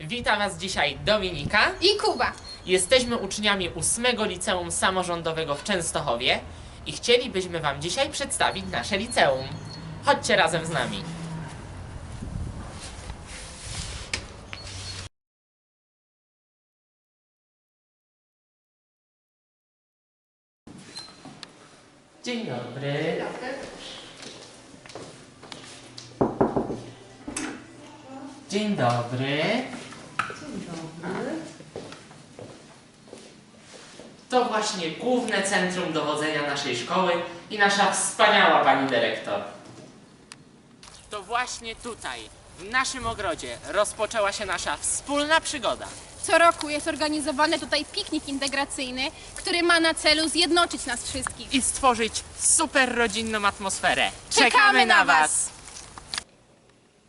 Witam Was dzisiaj Dominika. I Kuba. Jesteśmy uczniami 8 Liceum Samorządowego w Częstochowie i chcielibyśmy Wam dzisiaj przedstawić nasze liceum. Chodźcie razem z nami. Dzień dobry. Dzień dobry. To właśnie główne centrum dowodzenia naszej szkoły i nasza wspaniała pani dyrektor. To właśnie tutaj, w naszym ogrodzie, rozpoczęła się nasza wspólna przygoda. Co roku jest organizowany tutaj piknik integracyjny, który ma na celu zjednoczyć nas wszystkich. I stworzyć super rodzinną atmosferę. Czekamy na was!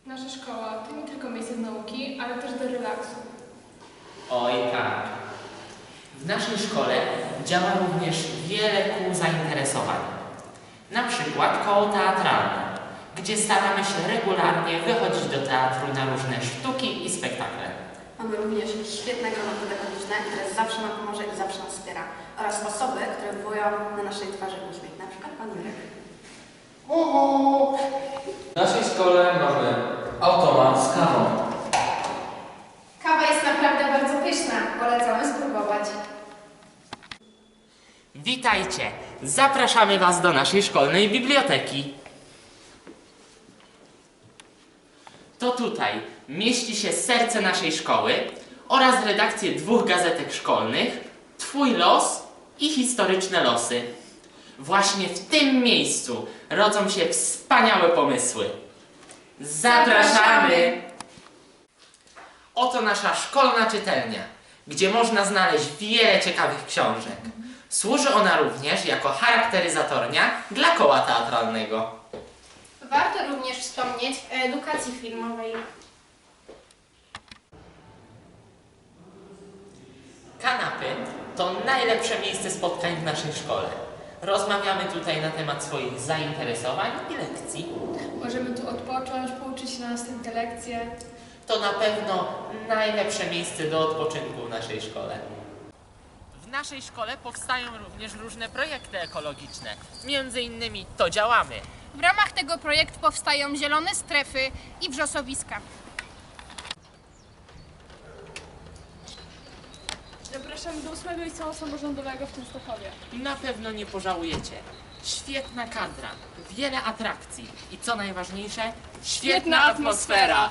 Nasza szkoła to nie tylko miejsce nauki, ale też do relaksu. Oj tak. W naszej szkole działa również wiele kół zainteresowań. Na przykład koło teatralne, gdzie staramy się regularnie wychodzić do teatru na różne sztuki i spektakle. Mamy również świetnego pedagogiczne, które zawsze nam pomoże i zawsze nas wspiera. Oraz osoby, które wywołują na naszej twarzy uśmiech, na przykład pan Jurek. W naszej szkole mamy automat z kawą. Witajcie! Zapraszamy Was do naszej szkolnej biblioteki. To tutaj mieści się serce naszej szkoły oraz redakcje dwóch gazetek szkolnych, Twój los i historyczne losy. Właśnie w tym miejscu rodzą się wspaniałe pomysły. Zapraszamy! Oto nasza szkolna czytelnia, gdzie można znaleźć wiele ciekawych książek. Służy ona również jako charakteryzatornia dla koła teatralnego. Warto również wspomnieć o edukacji filmowej. Kanapy to najlepsze miejsce spotkań w naszej szkole. Rozmawiamy tutaj na temat swoich zainteresowań i lekcji. Możemy tu odpocząć, pouczyć się na następne lekcje. To na pewno najlepsze miejsce do odpoczynku w naszej szkole. W naszej szkole powstają również różne projekty ekologiczne. Między innymi to działamy. W ramach tego projektu powstają zielone strefy i wrzosowiska. Zapraszamy do 8 liceum samorządowego w Częstochowie. Na pewno nie pożałujecie. Świetna kadra, wiele atrakcji i co najważniejsze, świetna atmosfera.